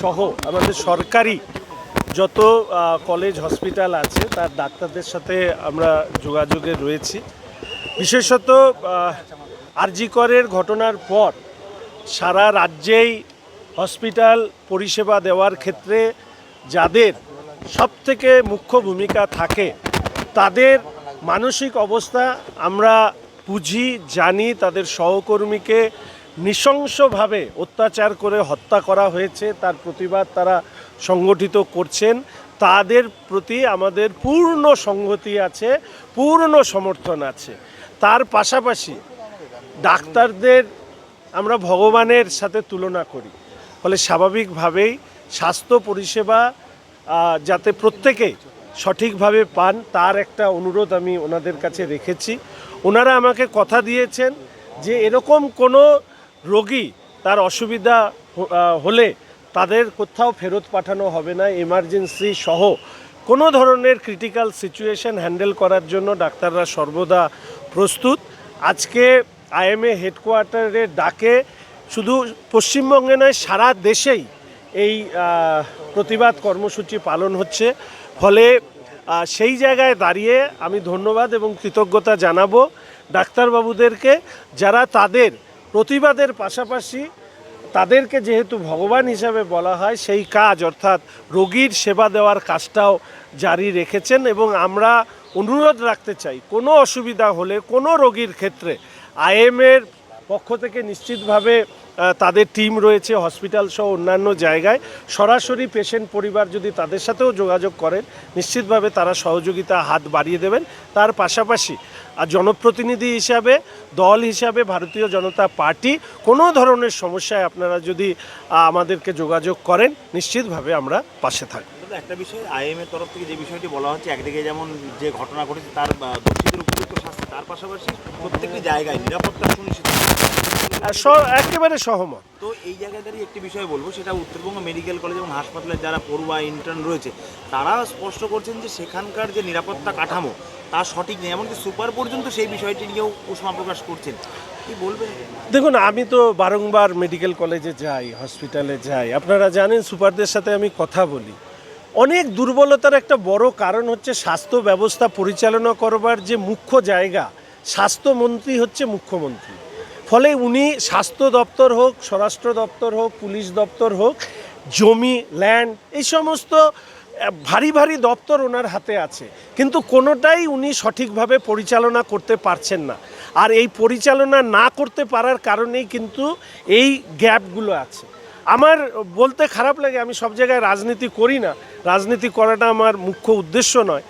সহ আমাদের সরকারি যত কলেজ হসপিটাল আছে, তার ডাক্তারদের সাথে আমরা যোগাযোগে রয়েছি। বিশেষত আরজিকরের ঘটনার পর সারা রাজ্যেই হসপিটাল পরিষেবা দেওয়ার ক্ষেত্রে যাদের সবথেকে মুখ্য ভূমিকা থাকে, তাদের মানসিক অবস্থা আমরা বুঝি, জানি, তাদের সহকর্মীকে নৃশংসভাবে অত্যাচার করে হত্যা করা হয়েছে, তার প্রতিবাদ তারা সংগঠিত করছেন। তাদের প্রতি আমাদের পূর্ণ সংহতি আছে, পূর্ণ সমর্থন আছে। তার পাশাপাশি ডাক্তারদের আমরা ভগবানের সাথে তুলনা করি। ফলে স্বাভাবিকভাবেই স্বাস্থ্য পরিষেবা যাতে প্রত্যেকে সঠিকভাবে পান, তার একটা অনুরোধ আমি ওনাদের কাছে রেখেছি। ওনারা আমাকে কথা দিয়েছেন যে এরকম কোনো রোগী তার অসুবিধা হলে তাদের কোথাও ফেরত পাঠানো হবে না এমার্জেন্সি সহ কোনো ধরনের ক্রিটিক্যাল সিচুয়েশন হ্যান্ডেল করার জন্য ডাক্তাররা সর্বদা প্রস্তুত। আজকে আইএমএ হেডকোয়ার্টারের ডাকে, শুধু পশ্চিমবঙ্গে নয়, সারা দেশেই এই প্রতিবাদ কর্মসূচি পালন হচ্ছে। ফলে সেই জায়গায় দাঁড়িয়ে আমি ধন্যবাদ এবং কৃতজ্ঞতা জানাব ডাক্তারবাবুদেরকে, যারা তাদের প্রতিবাদের পাশাপাশি তাদেরকে যেহেতু ভগবান হিসাবে বলা হয়, সেই কাজ অর্থাৎ রোগীর সেবা দেওয়ার কাজটাও জারি রেখেছেন এবং আমরা অনুরোধ রাখতে চাই, কোনো অসুবিধা হলে কোনো রোগীর ক্ষেত্রে আইএমের পক্ষ থেকে নিশ্চিতভাবে তাদের টিম রয়েছে, হসপিটাল সহ অন্যান্য জায়গায়। সরাসরি পেশেন্ট পরিবার যদি তাদের সাথেও যোগাযোগ করেন, নিশ্চিতভাবে তারা সহযোগিতা হাত বাড়িয়ে দেবেন। তার পাশাপাশি আর জনপ্রতিনিধি হিসাবে, দল হিসাবে ভারতীয় জনতা পার্টি কোনো ধরনের সমস্যায় আপনারা যদি আমাদেরকে যোগাযোগ করেন, নিশ্চিতভাবে আমরা পাশে থাকব। একটা বিষয় আইএম এর তরফ থেকে যে বিষয়টি বলা হচ্ছে, একদিকে যেমন যে ঘটনা ঘটেছে, তার দোষীদের উপযুক্ত শাস্তি, তার পাশাপাশি প্রত্যেকটি জায়গায় নিরাপত্তা সুনিশ্চিত একেবারে সহমত। তো এই জায়গায় দাঁড়িয়ে একটি বিষয় বলব সেটা উত্তরবঙ্গ মেডিকেল কলেজ এবং হাসপাতালের যারা পড়ুয়া ইন্টার্ন রয়েছে তারা স্পষ্ট করছেন যে সেখানকার যে নিরাপত্তা কাঠামো তা সঠিক নেই। এমনকি সুপার পর্যন্ত সেই বিষয়টি নিয়েও উষ্মা প্রকাশ করছেন। কি বলবেন? দেখুন আমি তো বারংবার মেডিকেল কলেজে যাই হসপিটালে যাই। আপনারা জানেন সুপারদের সাথে আমি কথা বলি। অনেক দুর্বলতার একটা বড় কারণ হচ্ছে স্বাস্থ্য ব্যবস্থা পরিচালনা করবার যে মুখ্য জায়গা স্বাস্থ্যমন্ত্রী হচ্ছে মুখ্যমন্ত্রী। ফলে উনি স্বাস্থ্য দপ্তর হোক, স্বরাষ্ট্র দপ্তর হোক, পুলিশ দপ্তর হোক, জমি ল্যান্ড এই সমস্ত ভারী ভারী দপ্তর ওনার হাতে আছে। কিন্তু কোনোটাই উনি সঠিকভাবে পরিচালনা করতে পারছেন না। আর এই পরিচালনা না করতে পারার কারণেই কিন্তু এই গ্যাপগুলো আছে। আমার বলতে খারাপ লাগে, আমি সব জায়গায় রাজনীতি করি না। রাজনীতি করাটা আমার মুখ্য উদ্দেশ্য নয়।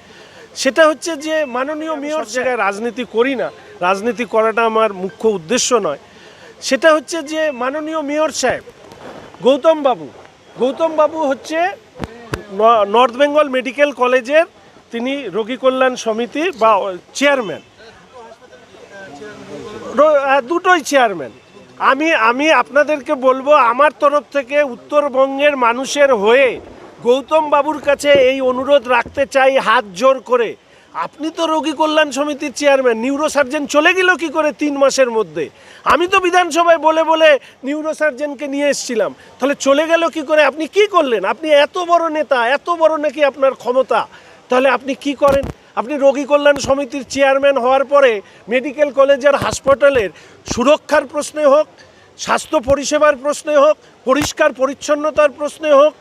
সেটা হচ্ছে যে মাননীয় মেয়র জায়গায় রাজনীতি করি না। রাজনীতি করাটা আমার মুখ্য উদ্দেশ্য নয়। সেটা হচ্ছে যে মাননীয় মেয়র সাহেব গৌতম বাবু গৌতম বাবু হচ্ছে নর্থ বেঙ্গল মেডিকেল কলেজের তিনি রোগী কল্যাণ সমিতি বা চেয়ারম্যান। দুটোই চেয়ারম্যান। আমি আমি আপনাদেরকে বলব আমার তরফ থেকে উত্তরবঙ্গের মানুষের হয়ে গৌতম বাবুর কাছে এই অনুরোধ রাখতে চাই হাত জোর করে। আপনি তো রোগী কল্যাণ সমিতির চেয়ারম্যান, নিউরোসার্জন চলে গেল কি করে তিন মাসের মধ্যে? আমি তো বিধানসভায় বলে বলে নিউরোসার্জনকে নিয়ে এসেছিলাম। তাহলে চলে গেল কি করে? আপনি কি করলেন? আপনি এত বড় নেতা, এত বড় নাকি আপনার ক্ষমতা? তাহলে আপনি কি করেন? আপনি রোগী কল্যাণ সমিতির চেয়ারম্যান হওয়ার পরে মেডিকেল কলেজের হাসপাতালের সুরক্ষার প্রশ্নে হোক, স্বাস্থ্য পরিষেবার প্রশ্নে হোক, পরিষ্কার পরিচ্ছন্নতার প্রশ্নে হোক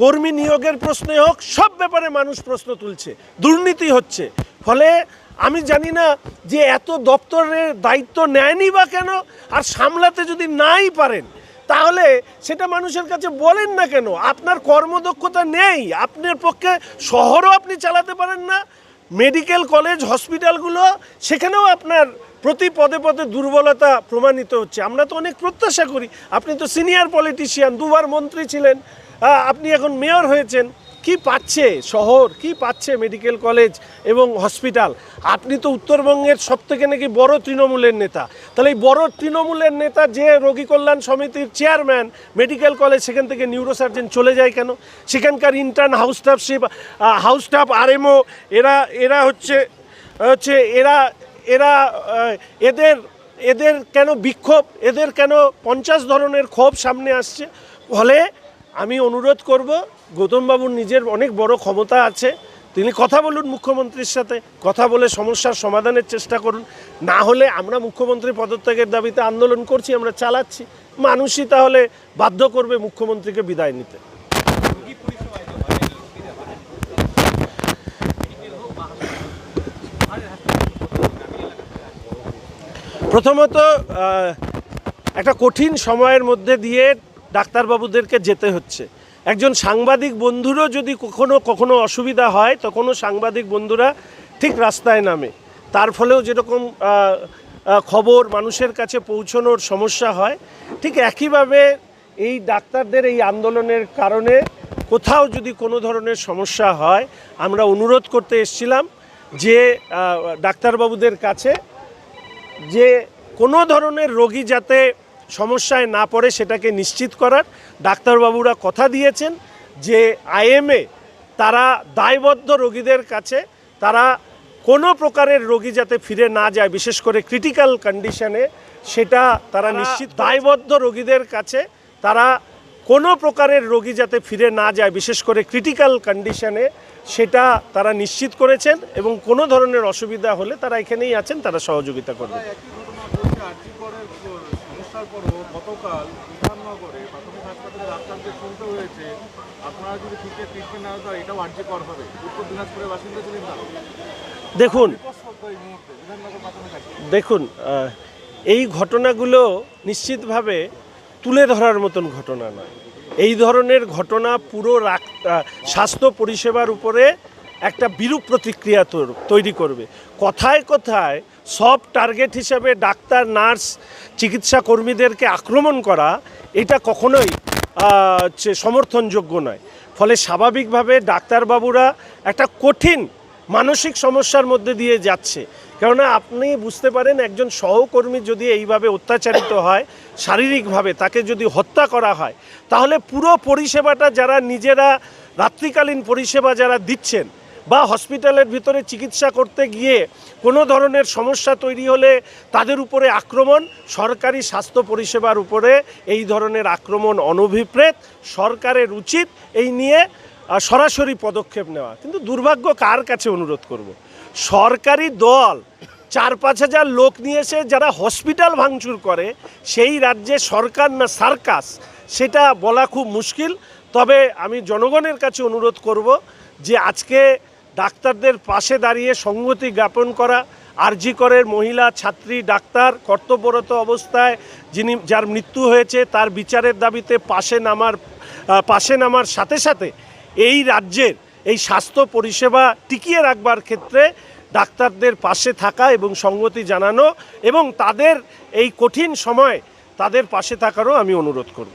কর্মী নিয়োগের প্রশ্নে হোক, সব ব্যাপারে মানুষ প্রশ্ন তুলছে, দুর্নীতি হচ্ছে। ফলে আমি জানি না যে এত দপ্তরের দায়িত্ব নেয়নি বা কেন, আর সামলাতে যদি নাই পারেন, তাহলে সেটা মানুষের কাছে বলেন না কেন? আপনার কর্মদক্ষতা নেই, আপনার পক্ষে শহরও আপনি চালাতে পারেন না, মেডিকেল কলেজ, হসপিটালগুলো, সেখানেও আপনার প্রতি পদে পদে দুর্বলতা প্রমাণিত হচ্ছে। আমরা তো অনেক প্রত্যাশা করি। আপনি তো সিনিয়র পলিটিশিয়ান, দুবার মন্ত্রী ছিলেন আপনি এখন মেয়র হয়েছেন। কি পাচ্ছে শহর? কি পাচ্ছে মেডিকেল কলেজ এবং হসপিটাল? আপনি তো উত্তরবঙ্গের সব থেকে নাকি বড় তৃণমূলের নেতা। তাহলে এই বড় তৃণমূলের নেতা যে রোগী কল্যাণ সমিতির চেয়ারম্যান, মেডিকেল কলেজ, সেখান থেকে নিউরোসার্জন চলে যায় কেন? সেখানকার intern house staffship house staff RMO এরা এরা হচ্ছে হচ্ছে, এরা এরা এদের এদের কেন বিক্ষোভ? এদের কেন পঞ্চাশ ধরনের ক্ষোভ সামনে আসছে? ফলে আমি অনুরোধ করব, গৌতমবাবুর নিজের অনেক বড় ক্ষমতা আছে। তিনি কথা বলুন মুখ্যমন্ত্রীর সাথে, কথা বলে সমস্যার সমাধানের চেষ্টা করুন। না হলে আমরা মুখ্যমন্ত্রী পদত্যাগের দাবিতে আন্দোলন করছি, আমরা চালাচ্ছি। মানুষই তাহলে বাধ্য করবে মুখ্যমন্ত্রীকে বিদায় নিতে। প্রথমত একটা কঠিন সময়ের মধ্যে দিয়ে ডাক্তারবাবুদেরকে যেতে হচ্ছে। একজন সাংবাদিক বন্ধুরও যদি কখনো কখনো অসুবিধা হয়, তখনও সাংবাদিক বন্ধুরা ঠিক রাস্তায় নামে। তার ফলেও যেরকম খবর মানুষের কাছে পৌঁছানোর সমস্যা হয়, ঠিক একইভাবে এই ডাক্তারদের এই আন্দোলনের কারণে কোথাও যদি কোনো ধরনের সমস্যা হয়, আমরা অনুরোধ করতে এসেছিলাম যে ডাক্তারবাবুদের কাছে যে কোনো ধরনের রোগী যাতে সমস্যায় না পড়ে সেটাকে নিশ্চিত করার ডাক্তারবাবুরা কথা দিয়েছেন যে আইএমএ তারা দায়বদ্ধ রোগীদের কাছে তারা কোনো প্রকারের রোগী যাতে ফিরে না যায় বিশেষ করে ক্রিটিক্যাল কন্ডিশনে সেটা তারা নিশ্চিত দায়বদ্ধ রোগীদের কাছে তারা কোনো প্রকারের রোগী যাতে ফিরে না যায় বিশেষ করে ক্রিটিক্যাল কন্ডিশনে সেটা তারা নিশ্চিত করেছেন এবং কোনো ধরনের অসুবিধা হলে তারা এখানেই আছেন তারা সহযোগিতা করবে একই ঘটনা ঘটছে আর্যিকরের সমস্যার পরও গতকাল বিধাননগরে প্রাথমিক হাসপাতালে ডাক্তারদের শুনতে হয়েছে। আপনারা যদি ঠিকঠাক ট্রিটমেন্ট না দেওয়া এটাও আর্যিকর হবে। উত্তর দিনাজপুরের বাসিন্দা ছিলেন তারা। দেখুন দেখুন এই ঘটনাগুলো নিশ্চিতভাবে তুলে ধরার মতন ঘটনা নয়। এই ধরনের ঘটনা পুরো স্বাস্থ্য পরিষেবার উপরে একটা বিরূপ প্রতিক্রিয়া তৈরি করবে। কথায় কথায় সব টার্গেট হিসাবে ডাক্তার, নার্স, চিকিৎসা কর্মীদেরকে আক্রমণ করা, এটা কখনোই সমর্থনযোগ্য নয়। ফলে স্বাভাবিকভাবে ডাক্তারবাবুরা একটা কঠিন মানসিক সমস্যার মধ্যে দিয়ে যাচ্ছে। কেননা আপনি বুঝতে পারেন, একজন সহকর্মী যদি এইভাবে অত্যাচারিত হয়, শারীরিকভাবে তাকে যদি হত্যা করা হয়, তাহলে পুরো পরিষেবাটা যারা নিজেরা, রাত্রিকালীন পরিষেবা যারা দিচ্ছেন বা হসপিটালের ভিতরে চিকিৎসা করতে গিয়ে কোনো ধরনের সমস্যা তৈরি হলে তাদের উপরে আক্রমণ, সরকারি স্বাস্থ্য পরিষেবার উপরে এই ধরনের আক্রমণ অনভিপ্রেত, সরকারের উচিত এই নিয়ে সরাসরি পদক্ষেপ নেওয়া কিন্তু দুর্ভাগ্য কার কাছে অনুরোধ করব। সরকারি দল চার পাঁচ হাজার লোক নিয়ে এসে যারা হসপিটাল ভাঙচুর করে, সেই রাজ্যে সরকার না সার্কাস, সেটা বলা খুব মুশকিল তবে আমি জনগণের কাছে অনুরোধ করব যে আজকে ডাক্তারদের পাশে দাঁড়িয়ে সংগতি জ্ঞাপন করা, আরজি করের মহিলা, ছাত্রী, ডাক্তার, কর্তব্যরত অবস্থায় যিনি, যার মৃত্যু হয়েছে, তার বিচারের দাবিতে পাশে নামার পাশে নামার সাথে সাথে এই রাজ্যের এই স্বাস্থ্য পরিষেবা টিকিয়ে রাখবার ক্ষেত্রে ডাক্তারদের পাশে থাকা এবং সঙ্গতি জানানো এবং তাদের এই কঠিন সময় তাদের পাশে থাকারও আমি অনুরোধ করব।